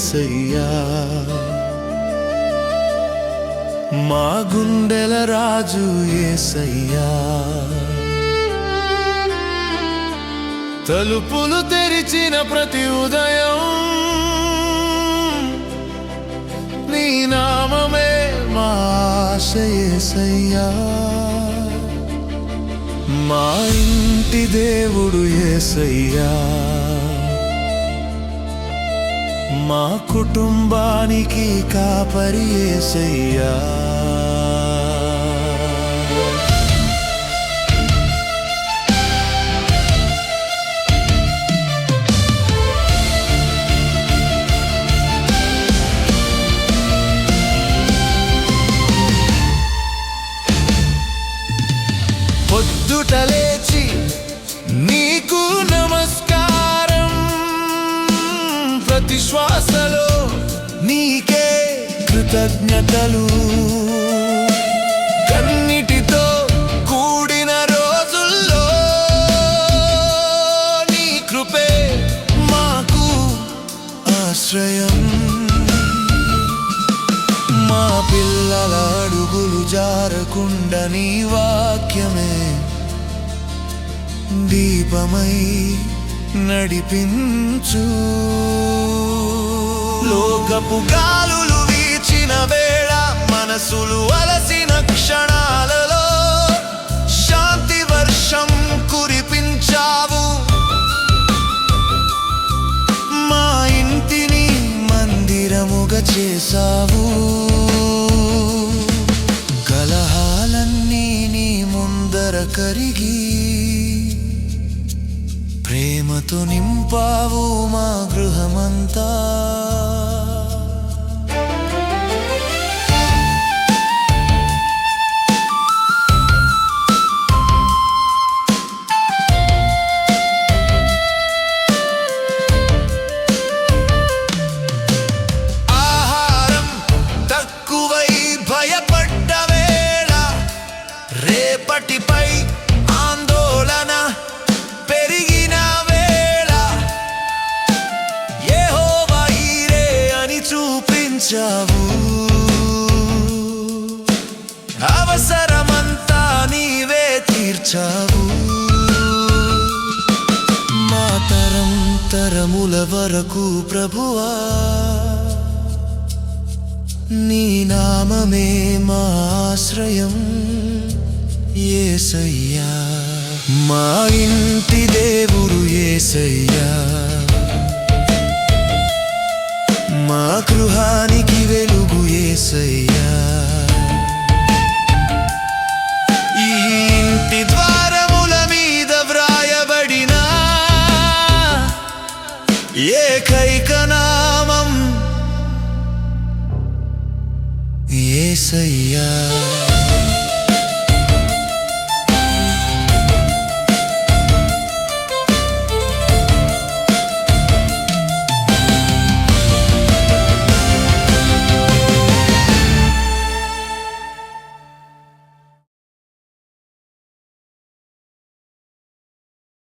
ఏసయ్యా మా గుండెల రాజు ఏసయ్యా. తలుపులు తెరిచిన ప్రతి ఉదయం నీ నామే మా మా ఇంటి దేవుడు ఏసయ్యా. మా కుటుంబానికి కాపరి ఏసయ్యా. పొద్దుటలే ప్రతి శ్వాసలో నీకే కృతజ్ఞతలు. కన్నిటితో కూడిన రోజుల్లో నీ కృపే మాకు ఆశ్రయం. మా పిల్లల అడుగులు జారకుండా నీ వాక్యమే దీపమై నడిపించు. లోకపు గాలులు వీచిన వేళ మనసులు అలసిన క్షణాలలో శాంతి వర్షం కురిపించావు. మా ఇంటిని మందిరముగా చేశావు. కలహాలన్నీ నీ ముందర కరిగి ప్రేమతో నింపావు మా గృహమంతా. రేపటిపై ఆందోళన పెరిగిన వేళ ఏహో వైరే అని చూపించావు. అవసరమంతా నీవే తీర్చావు. మా తరం తరముల వరకు ప్రభువా నీ నామమే మా ఆశ్రయం. ఏసయ్యా మా ఇంటి దేవుడు ఏసయ్యా. మా గృహానికి వెలుగు ఏసయ్యా. ఈ ఇంటి ద్వారముల మీద వ్రాయబడిన ఏకైక నామం ఏసయ్యా.